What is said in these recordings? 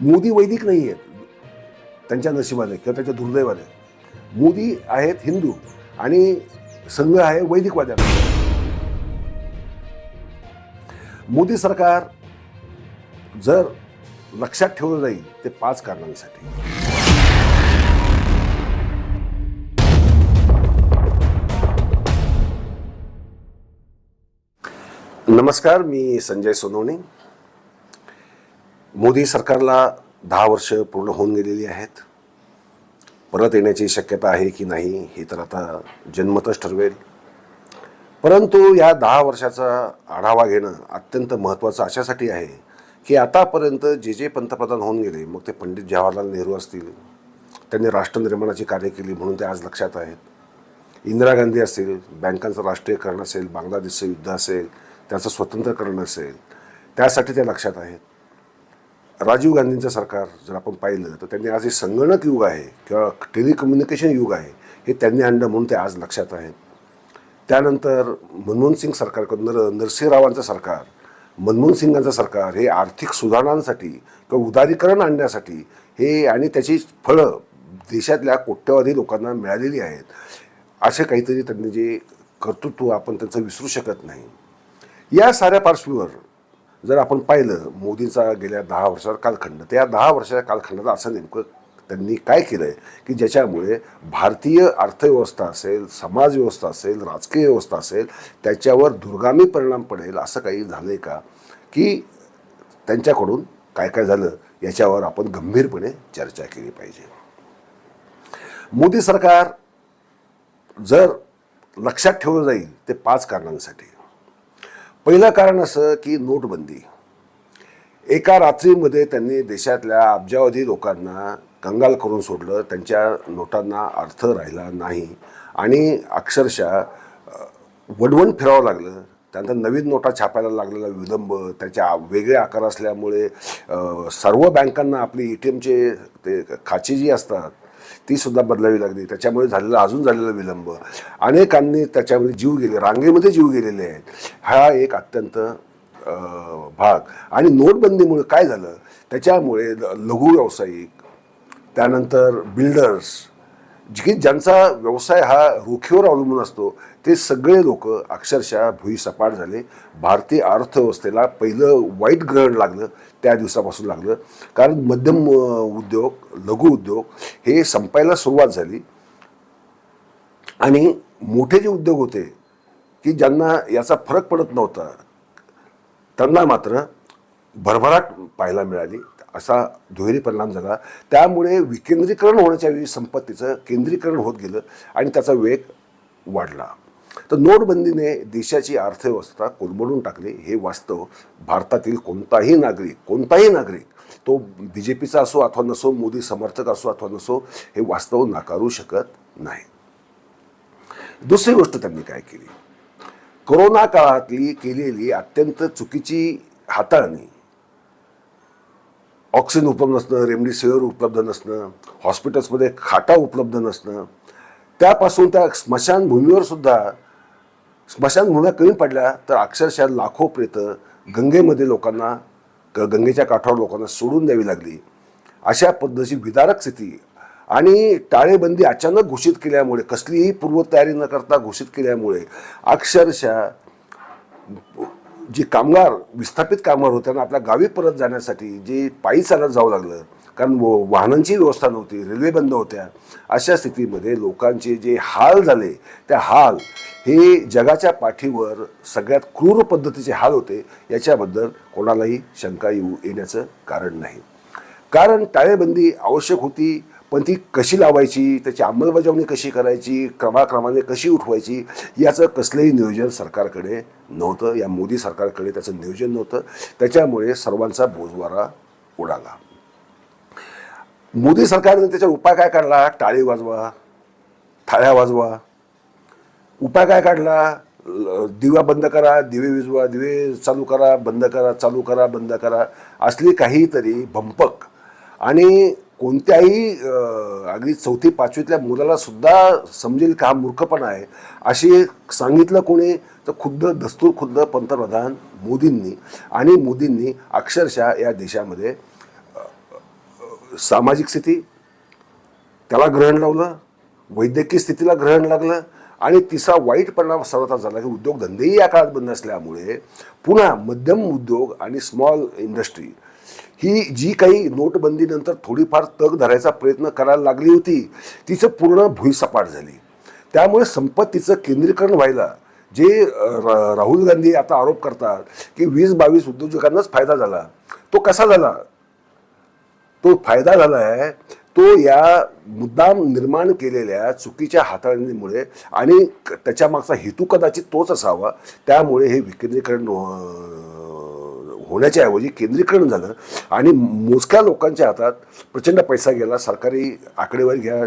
मोदी वैदिक नाही आहेत. त्यांच्या नशिबाने किंवा त्यांच्या दुर्दैवाने. मोदी आहेत हिंदू आणि संघ आहे वैदिकवाद्यांना मोदी सरकार जर लक्षात ठेवलं जाईल ते पाच कारणांसाठी. नमस्कार मी संजय सोनवणे. मोदी सरकारला दहा वर्ष पूर्ण होऊन गेलेली आहेत. परत येण्याची शक्यता आहे की नाही हे तर आता जन्मतच ठरवेल. परंतु या दहा वर्षाचा आढावा घेणं अत्यंत महत्त्वाचं अशासाठी आहे की आतापर्यंत जे जे पंतप्रधान होऊन गेले मग ते पंडित जवाहरलाल नेहरू असतील त्यांनी राष्ट्रनिर्माणाची कार्य केली म्हणून ते आज लक्षात आहेत. इंदिरा गांधी असेल बँकांचं राष्ट्रीयकरण असेल बांगलादेशचं युद्ध असेल त्याचं स्वतंत्रकरण असेल त्यासाठी ते लक्षात आहेत. राजीव गांधींचं सरकार जर आपण पाहिलं तर त्यांनी आज हे संगणक युग आहे किंवा टेलिकम्युनिकेशन युग आहे हे त्यांनी आणलं म्हणून ते आज लक्षात आहेत. त्यानंतर मनमोहन सिंग सरकार नर नरसिंहरावांचं सरकार मनमोहन सिंगांचं सरकार हे आर्थिक सुधारणांसाठी किंवा उदारीकरण आणण्यासाठी हे आणि त्याची फळं देशातल्या कोट्यवधी लोकांना मिळालेली आहेत असे काहीतरी त्यांनी जे कर्तृत्व आपण त्यांचं विसरू शकत नाही. या साऱ्या पार्श्वभूमीवर जर आपण पाहिलं मोदींचा गेल्या दहा वर्षाचा कालखंड त्या दहा वर्षाच्या कालखंडात असं नेमकं त्यांनी काय केलं आहे की ज्याच्यामुळे भारतीय अर्थव्यवस्था असेल समाज व्यवस्था असेल राजकीय व्यवस्था असेल त्याच्यावर दुर्गामी परिणाम पडेल असं काही झालं आहे का? की त्यांच्याकडून काय काय झालं याच्यावर आपण गंभीरपणे चर्चा केली पाहिजे. मोदी सरकार जर लक्षात ठेवलं जाईल ते पाच कारणांसाठी. पहिलं कारण असं की नोटबंदी. एका रात्रीमध्ये त्यांनी देशातल्या अब्जावधी लोकांना कंगाल करून सोडलं त्यांच्या नोटांना अर्थ राहिला नाही आणि अक्षरशः वडवण फिरावं लागलं. त्यानंतर नवीन नोटा छापायला लागलेला विलंब त्याच्या वेगळे आकार असल्यामुळे सर्व बँकांना आपली ए टी एमचे ते खाची जी असतात ती सुद्धा बदलावी लागली. त्याच्यामुळे झालेला अजून झालेला विलंब. अनेकांनी त्याच्यामध्ये जीव गेले रांगेमध्ये जीव गेलेले आहेत. हा एक अत्यंत भाग. आणि नोटबंदीमुळे काय झालं? त्याच्यामुळे ल- लघु व्यावसायिक त्यानंतर बिल्डर्स जी ज्यांचा व्यवसाय हा रोखीवर अवलंबून असतो ते सगळे लोक अक्षरशः भुईसपाट झाले. भारतीय अर्थव्यवस्थेला पहिलं वाईट ग्रहण लागलं त्या दिवसापासून लागलं. कारण मध्यम उद्योग लघु उद्योग हे संपायला सुरुवात झाली. आणि मोठे जे उद्योग होते की ज्यांना याचा फरक पडत नव्हता त्यांना मात्र भरभराट पाहायला मिळाली. असा दुहेरी परिणाम झाला. त्यामुळे विकेंद्रीकरण होण्याच्या वेळी संपत्तीचं केंद्रीकरण होत गेलं आणि त्याचा वेग वाढला. तर नोटबंदीने देशाची अर्थव्यवस्था कोलमडून टाकली. हे वास्तव भारतातील कोणताही नागरिक कोणताही नागरिक तो बी जे पीचा असो अथवा नसो मोदी समर्थक असो अथवा नसो हे वास्तव नाकारू शकत नाही. दुसरी गोष्ट त्यांनी काय केली? कोरोना काळातली केलेली अत्यंत चुकीची हाताळणी. ऑक्सिजन उपलब्ध नसणं रेमडेसिवीर उपलब्ध नसणं हॉस्पिटल्समध्ये खाटा उपलब्ध नसणं त्यापासून त्या स्मशानभूमीवर सुद्धा स्मशानभूम्या कमी पडल्या तर अक्षरशः लाखो प्रेतं गंगेमध्ये लोकांना गंगेच्या काठावर लोकांना सोडून द्यावी लागली. अशा पद्धतीची विदारक स्थिती आणि टाळेबंदी अचानक घोषित केल्यामुळे कसलीही पूर्वतयारी न करता घोषित केल्यामुळे अक्षरशः जी कामगार विस्थापित कामगार होते त्यांना आपल्या गावी परत जाण्यासाठी जे पायी चालत जावं लागलं कारण व- वाहनांची व्यवस्था नव्हती रेल्वे बंद होत्या. अशा स्थितीमध्ये लोकांचे जे हाल झाले त्या हाल हे जगाच्या पाठीवर सगळ्यात क्रूर पद्धतीचे हाल होते याच्याबद्दल कोणालाही शंका येऊ येण्याचं कारण नाही. कारण टाळेबंदी आवश्यक होती पण ती कशी लावायची त्याची अंमलबजावणी कशी करायची क्रमाक्रमाने कशी उठवायची याचं कसलंही नियोजन सरकारकडे नव्हतं. या मोदी सरकारकडे त्याचं नियोजन नव्हतं. त्याच्यामुळे सर्वांचा बोजवारा उडाला. मोदी सरकारने त्याच्यावर उपाय काय काढला? टाळी वाजवा थाळ्या वाजवा. उपाय काय काढला? दिवा बंद करा दिवे विजवा दिवे चालू करा बंद करा चालू करा बंद करा. असली काहीतरी भंपक. आणि कोणत्याही अगदी चौथी पाचवीतल्या मुलाला सुद्धा समजेल का मूर्खपणा आहे. अशी सांगितलं कोणी? तर खुद्द दस्तूर खुद्द पंतप्रधान मोदींनी. आणि मोदींनी अक्षरशः या देशामध्ये सामाजिक स्थिती त्याला ग्रहण लावलं वैद्यकीय स्थितीला ग्रहण लागलं आणि तिसरा वाईट परिणाम सर्वात झाला. की उद्योगधंदेही या काळात बंद असल्यामुळे पुन्हा मध्यम उद्योग आणि स्मॉल इंडस्ट्री ही जी काही नोटबंदीनंतर थोडीफार तग धरायचा प्रयत्न करायला लागली होती तिचं पूर्ण भुईसपाट झाली. त्यामुळे संपत्तीचं केंद्रीकरण व्हायला जे राहुल गांधी आता आरोप करतात की वीस बावीस उद्योजकांनाच फायदा झाला. तो कसा झाला? तो फायदा झाला आहे. तो या मुद्दाम निर्माण केलेल्या चुकीच्या हाताळणीमुळे आणि त्याच्या मागचा हेतू कदाचित तोच असावा. त्यामुळे हे विकेंद्रीकरण हो, होण्याच्या ऐवजी केंद्रीकरण झालं आणि मोजक्या लोकांच्या हातात प्रचंड पैसा गेला. सरकारी आकडेवारी घ्या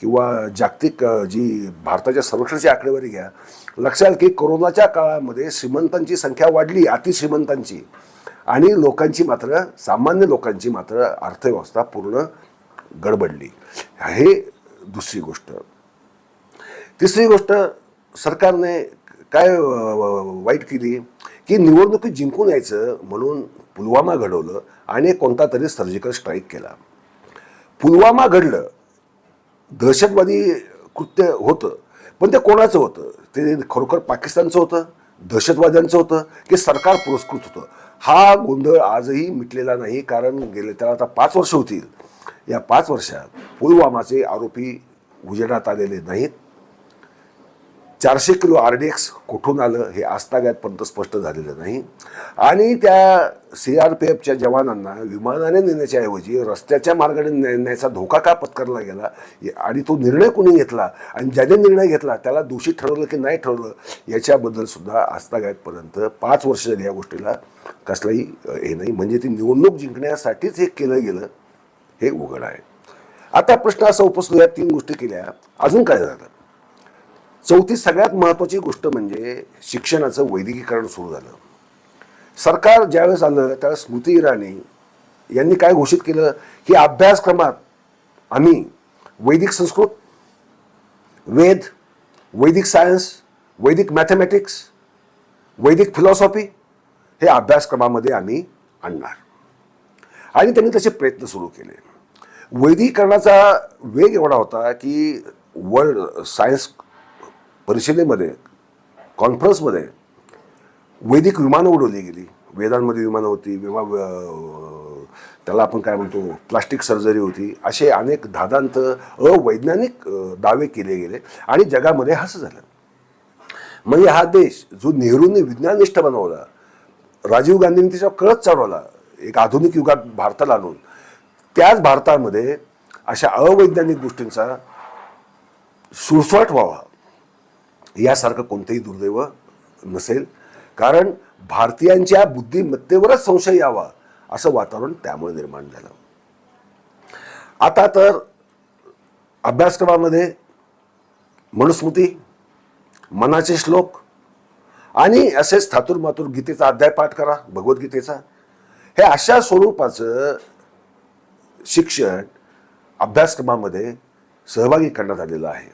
किंवा जागतिक जी भारताच्या संरक्षणाची आकडेवारी घ्या. लक्षात की कोरोनाच्या काळामध्ये श्रीमंतांची संख्या वाढली अतिश्रीमंतांची. आणि लोकांची मात्र सामान्य लोकांची मात्र अर्थव्यवस्था पूर्ण गडबडली. हे दुसरी गोष्ट. तिसरी गोष्ट सरकारने काय वाईट केली? की निवडणुकी जिंकून यायचं म्हणून पुलवामा घडवलं आणि कोणता तरी सर्जिकल स्ट्राईक केला. पुलवामा घडलं. दहशतवादी कृत्य होतं पण ते कोणाचं होतं? ते खरोखर पाकिस्तानचं होतं? दहशतवाद्यांचं होतं? की सरकार पुरस्कृत होतं? हा गोंधळ आजही मिटलेला नाही कारण गेले त्याला आता पाच वर्ष होतील. या पाच वर्षात पुलवामाचे आरोपी उजेडात आलेले नाहीत. चारशे किलो आर डी एक्स कुठून आलं हे आजतागायतपर्यंत स्पष्ट झालेलं नाही. आणि त्या सी आर पी एफच्या जवानांना विमानाने नेण्याच्या ऐवजी रस्त्याच्या मार्गाने नेण्याचा धोका का पत्करला गेला? आणि तो निर्णय कोणी घेतला? आणि ज्याने निर्णय घेतला त्याला दोषी ठरवलं की नाही ठरवलं याच्याबद्दल सुद्धा आजतागायतपर्यंत पाच वर्ष झाली या गोष्टीला. कसलाही हे नाही. म्हणजे ती निवडणूक जिंकण्यासाठीच हे केलं गेलं हे उघड आहे. आता प्रश्न असा उपसतो या तीन गोष्टी केल्या. अजून काय झालं? चौथी सगळ्यात महत्त्वाची गोष्ट म्हणजे शिक्षणाचं वैदिकीकरण सुरू झालं. सरकार ज्यावेळेस आलं त्यावेळेस स्मृती इराणी यांनी काय घोषित केलं? की अभ्यासक्रमात आम्ही वैदिक संस्कृत वेद वैदिक सायन्स वैदिक मॅथमॅटिक्स वैदिक फिलॉसॉफी हे अभ्यासक्रमामध्ये आम्ही आणणार. आणि त्यांनी तसे प्रयत्न सुरू केले. वैदिकरणाचा वेग एवढा होता की वर्ल्ड सायन्स परिषदेमध्ये कॉन्फरन्समध्ये वैदिक विमानं उडवली गेली. वेदांमध्ये विमानं होती विमा त्याला आपण काय म्हणतो प्लास्टिक सर्जरी होती. असे अनेक धादांत अवैज्ञानिक दावे केले गेले आणि जगामध्ये हसं झालं. म्हणजे हा देश जो नेहरूंनी विज्ञानिष्ठ बनवला राजीव गांधींनी त्याच्यावर कळत चढवला एक आधुनिक युगात भारताला आणून त्याच भारतामध्ये अशा अवैज्ञानिक गोष्टींचा सुळसुळाट व्हावा. यासारखं कोणतंही दुर्दैव नसेल. कारण भारतीयांच्या बुद्धिमत्तेवरच संशय यावा असं वातावरण त्यामुळे निर्माण झालं. आता तर अभ्यासक्रमामध्ये मनुस्मृती मनाचे श्लोक आणि असेच थातूरमातूर गीतेचा अध्याय पाठ करा भगवद्गीतेचा. हे अशा स्वरूपाचं शिक्षण अभ्यासक्रमामध्ये सहभागी करण्यात आलेलं आहे.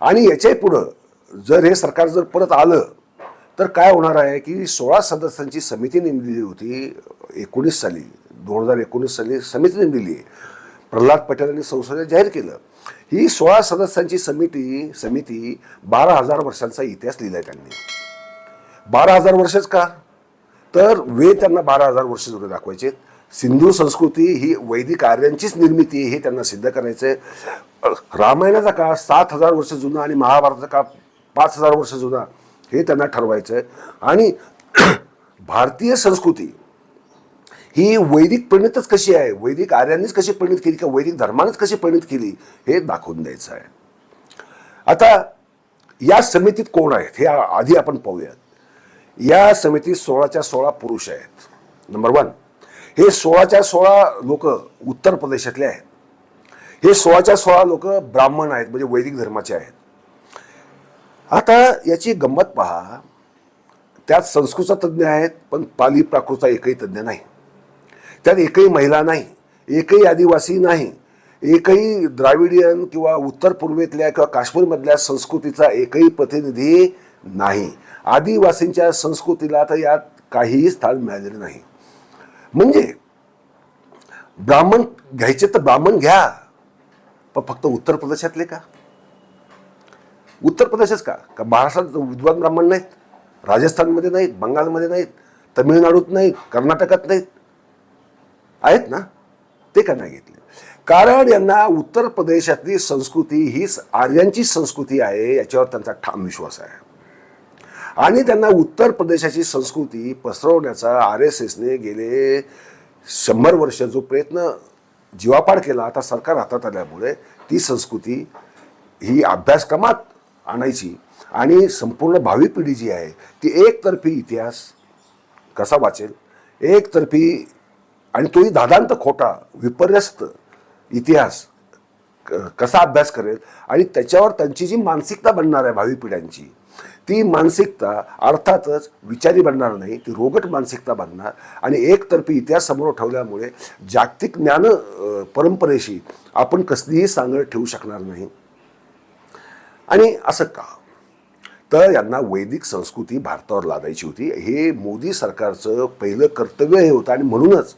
आणि याच्याही पुढं जर हे सरकार जर परत आलं तर काय होणार आहे की सोळा सदस्यांची समिती नेमलेली होती एकोणीस साली दोन हजार एकोणीस साली समिती नेमलेली आहे. प्रल्हाद पटेल यांनी संसदेत जाहीर केलं. ही सोळा सदस्यांची समिती समिती बारा हजार वर्षांचा इतिहास लिहिला आहे त्यांनी. बारा हजार वर्षच का? तर वे त्यांना बारा हजार वर्ष जुने दाखवायचे सिंधू संस्कृती ही वैदिक आर्यांचीच निर्मिती आहे हे त्यांना सिद्ध करायचंय. रामायणाचा काळ सात हजार वर्ष जुना आणि महाभारताचा काळ पाच हजार वर्ष जुना हे त्यांना ठरवायचं आहे आणि भारतीय संस्कृती ही वैदिक परिणितच कशी आहे? वैदिक आर्यांनीच कशी परिणित केली किंवा वैदिक धर्मानेच कशी परिणित केली हे दाखवून द्यायचं आहे आता या समितीत कोण आहेत? हे आधी आपण पाहूयात. या समितीत सोळाच्या सोळा पुरुष आहेत. नंबर वन हे सोळाच्या सोळा लोक उत्तर प्रदेशातले आहेत. हे सोळाच्या सोळा लोक ब्राह्मण आहेत म्हणजे वैदिक धर्माचे आहेत. आता याची गंमत पहा. त्यात संस्कृतचा तज्ज्ञ आहेत पण पाली प्राकृतचा एकही तज्ज्ञ नाही. त्यात एकही महिला नाही एकही आदिवासी नाही एकही द्राविडियन किंवा उत्तर पूर्वेतल्या किंवा काश्मीरमधल्या संस्कृतीचा एकही प्रतिनिधी नाही. आदिवासींच्या संस्कृतीला तर यात काहीही स्थान मिळालेलं नाही. म्हणजे ब्राह्मण घ्यायचे तर ब्राह्मण घ्या पण फक्त उत्तर प्रदेशातले का? उत्तर प्रदेशच का? का महाराष्ट्रात विद्वान ब्राह्मण नाहीत राजस्थानमध्ये नाहीत बंगालमध्ये नाहीत तमिळनाडूत नाहीत कर्नाटकात नाहीत. आहेत ना? ते का नाही घेतले? कारण यांना उत्तर प्रदेशातली संस्कृती ही स- आर्यांची संस्कृती आहे याच्यावर त्यांचा ठाम विश्वास आहे. आणि त्यांना उत्तर प्रदेशाची संस्कृती पसरवण्याचा आर एस एसने गेले शंभर वर्ष जो प्रयत्न जीवापाड केला आता सरकार हातात आल्यामुळे ती संस्कृती ही अभ्यासक्रमात आणायची. आणि संपूर्ण भावी पिढी जी आहे ती एकतर्फी इतिहास कसा वाचेल? एकतर्फी आणि तोही दादांत खोटा विपर्यस्त इतिहास क- कसा अभ्यास करेल? आणि त्याच्यावर त्यांची जी मानसिकता बनणार आहे भावी पिढ्यांची ती मानसिकता अर्थातच विचारी बनणार नाही ती रोगट मानसिकता बनणार. आणि एकतर्फी इतिहास समोर ठेवल्यामुळे जागतिक ज्ञान परंपरेशी आपण कसलीही सांगड ठेवू शकणार नाही. आणि असं का? तर यांना वैदिक संस्कृती भारतावर लादायची होती. हे मोदी सरकारचं पहिलं कर्तव्य हे होतं आणि म्हणूनच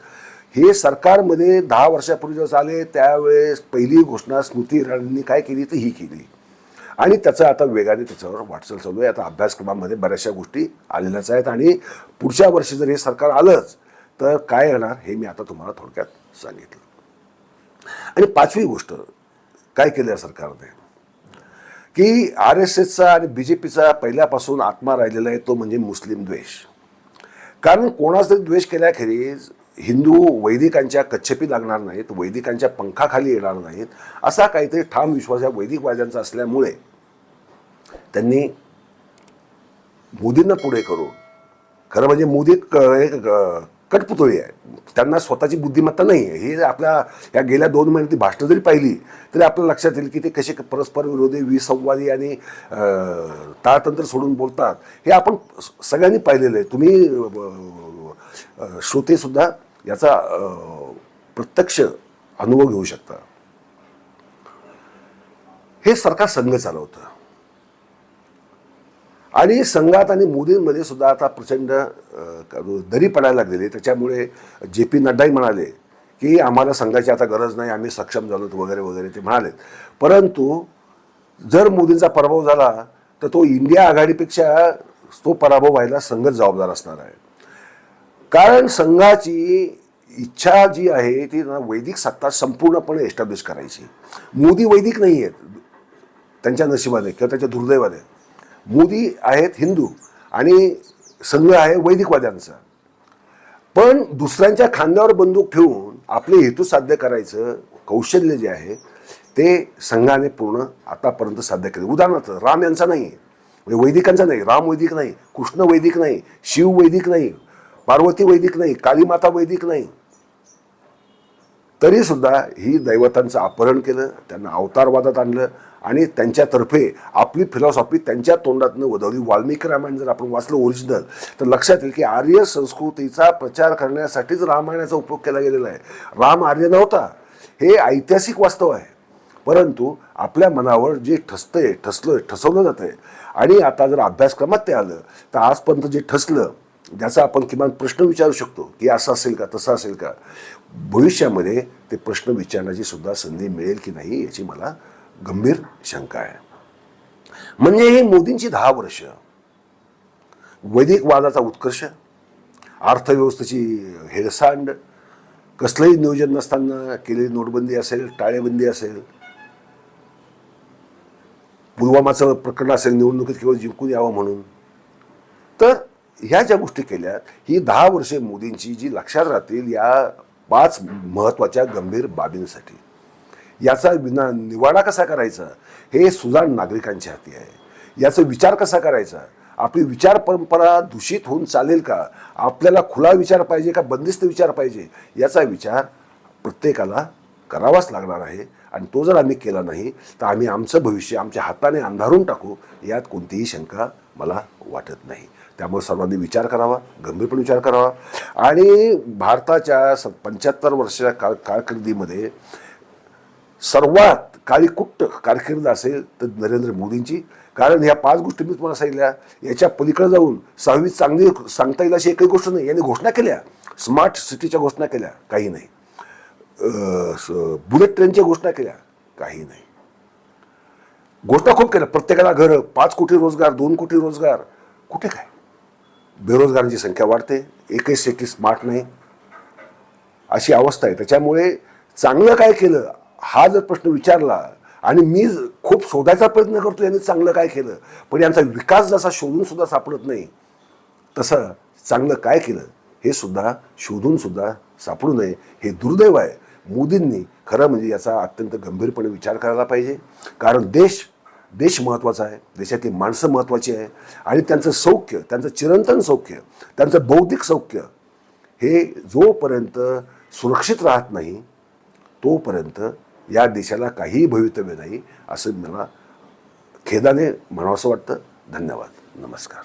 हे सरकारमध्ये दहा वर्षापूर्वी जसं आले त्यावेळेस पहिली घोषणा स्मृती इराणींनी काय केली तर ही केली. आणि त्याचं आता वेगाने त्याच्यावर वाटचाल चालू आहे. आता अभ्यासक्रमामध्ये बऱ्याचशा गोष्टी आलेल्याच आहेत आणि पुढच्या वर्षी जर हे सरकार आलंच तर काय येणार हे मी आता तुम्हाला थोडक्यात सांगितलं. आणि पाचवी गोष्ट काय केलं या सरकारने? की आर एस एसचा आणि बी जे पीचा पहिल्यापासून आत्मा राहिलेला आहे तो म्हणजे मुस्लिम द्वेष. कारण कोणाचा तरी द्वेष केल्याखेरीज हिंदू वैदिकांच्या कच्छेपी लागणार नाहीत वैदिकांच्या पंखाखाली येणार नाहीत असा काहीतरी ठाम विश्वास या वैदिकवाद्यांचा असल्यामुळे त्यांनी मोदींना पुढे करून खरं म्हणजे मोदी क- एक कटपुतळी आहे. त्यांना स्वतःची बुद्धिमत्ता नाही आहे हे आपल्या या गेल्या दोन महिन्यात भाषणं जरी पाहिली तरी आपल्या लक्षात येईल की ते कसे परस्पर विरोधी विसंवादी आणि ताळतंत्र सोडून बोलतात हे आपण सगळ्यांनी पाहिलेलं आहे. तुम्ही श्रोतेसुद्धा याचा प्रत्यक्ष अनुभव घेऊ शकता. हे सरकार संघ चालवतं. आणि संघात आणि मोदींमध्ये सुद्धा आता प्रचंड दरी पडायला लागलेली त्याच्यामुळे जे पी नड्डाही म्हणाले की आम्हाला संघाची आता गरज नाही आम्ही सक्षम झालो वगैरे वगैरे ते म्हणाले. परंतु जर मोदींचा पराभव झाला तर तो इंडिया आघाडीपेक्षा तो पराभव व्हायला संघच जबाबदार असणार आहे. कारण संघाची इच्छा जी आहे ती वैदिक सत्ता संपूर्णपणे एस्टॅब्लिश करायची. मोदी वैदिक नाही आहेत त्यांच्या नशिबाने किंवा त्यांच्या दुर्दैवाने. मोदी आहेत हिंदू आणि संघ आहे वैदिकवाद्यांचा. पण दुसऱ्यांच्या खांद्यावर बंदूक ठेवून आपले हेतू साध्य करायचं कौशल्य जे आहे ते संघाने पूर्ण आतापर्यंत साध्य केले. उदाहरणार्थ राम यांचा नाही. म्हणजे वैदिकांचा नाही. राम वैदिक नाही. कृष्ण वैदिक नाही. शिव वैदिक नाही. पार्वती वैदिक नाही. कालीमाता वैदिक नाही. तरी सुद्धा ही दैवतांचं अपहरण केलं त्यांना अवतारवादात आणलं आणि त्यांच्यातर्फे आपली फिलॉसॉफी त्यांच्या तोंडातनं वधवली वाल्मिकी रामायण जर आपण वाचलं ओरिजिनल तर लक्षात येईल की आर्य संस्कृतीचा प्रचार करण्यासाठीच रामायणाचा उपयोग केला गेलेला आहे. राम आर्य नव्हता. हे ऐतिहासिक वास्तव आहे. परंतु आपल्या मनावर जे ठसतंय ठसलं ठसवलं जातंय आणि आता जर अभ्यासक्रमात ते आलं तर आजपर्यंत जे ठसलं ज्याचा आपण किमान प्रश्न विचारू शकतो की असं असेल का तसं असेल का? भविष्यामध्ये ते प्रश्न विचारण्याची सुद्धा संधी मिळेल की नाही याची मला गंभीर शंका आहे. म्हणजे ही मोदींची दहा वर्ष वैदिक वादाचा उत्कर्ष अर्थव्यवस्थेची हेळसांड कसलंही नियोजन नसताना केलेली नोटबंदी असेल टाळेबंदी असेल पुलवामाचं प्रकरण असेल निवडणुकीत केवळ जिंकून यावं म्हणून तर ह्या ज्या गोष्टी केल्या ही दहा वर्षे मोदींची जी लक्षात राहतील या पाच महत्त्वाच्या गंभीर बाबींसाठी. याचा विना निवाडा कसा करायचा? हे सुजाण नागरिकांच्या हाती आहे. याचा विचार कसा करायचा? आपली विचार परंपरा दूषित होऊन चालेल का? आपल्याला खुला विचार पाहिजे का बंदिस्त विचार पाहिजे? याचा विचार प्रत्येकाला करावाच लागणार आहे आणि तो जर आम्ही केला नाही तर आम्ही आमचं भविष्य आमच्या हाताने अंधारून टाकू यात कोणतीही शंका मला वाटत नाही. त्यामुळे सर्वांनी विचार करावा गंभीरपणे विचार करावा. आणि भारताच्या स पंच्याहत्तर वर्षाच्या का कारकिर्दीमध्ये सर्वात काळीकुट्ट कारकीर्द असेल तर नरेंद्र मोदींची. कारण ह्या पाच गोष्टी मी तुम्हाला सांगितल्या. याच्या पलीकडे जाऊन सहावी चांगली सांगता येईल अशी एकही गोष्ट नाही. यांनी घोषणा केल्या. स्मार्ट सिटीच्या घोषणा केल्या. काही नाही. बुलेट ट्रेनच्या घोषणा केल्या. काही नाही. घोषणा खूप केल्या. प्रत्येकाला घरं पाच कोटी रोजगार दोन कोटी रोजगार. कुठे काय? बेरोजगारांची संख्या वाढते. एकही सिटी स्मार्ट नाही. अशी अवस्था आहे. त्याच्यामुळे चांगलं काय केलं? हा जर प्रश्न विचारला आणि मी खूप शोधायचा प्रयत्न करतो यांनी चांगलं काय केलं पण यांचा विकास जसा शोधून सुद्धा सापडत नाही तसं चांगलं काय केलं हे सुद्धा शोधून सुद्धा सापडू नये हे दुर्दैव आहे. मोदींनी खरं म्हणजे याचा अत्यंत गंभीरपणे विचार करायला पाहिजे. कारण देश देश महत्त्वाचा आहे देशातली माणसं महत्त्वाची आहे आणि त्यांचं सौख्य त्यांचं चिरंतन सौख्य त्यांचं बौद्धिक सौख्य हे जोपर्यंत सुरक्षित राहत नाही तोपर्यंत या देशाला काहीही भवितव्य नाही असं मला खेदाने म्हणावंसं वाटतं. धन्यवाद. नमस्कार.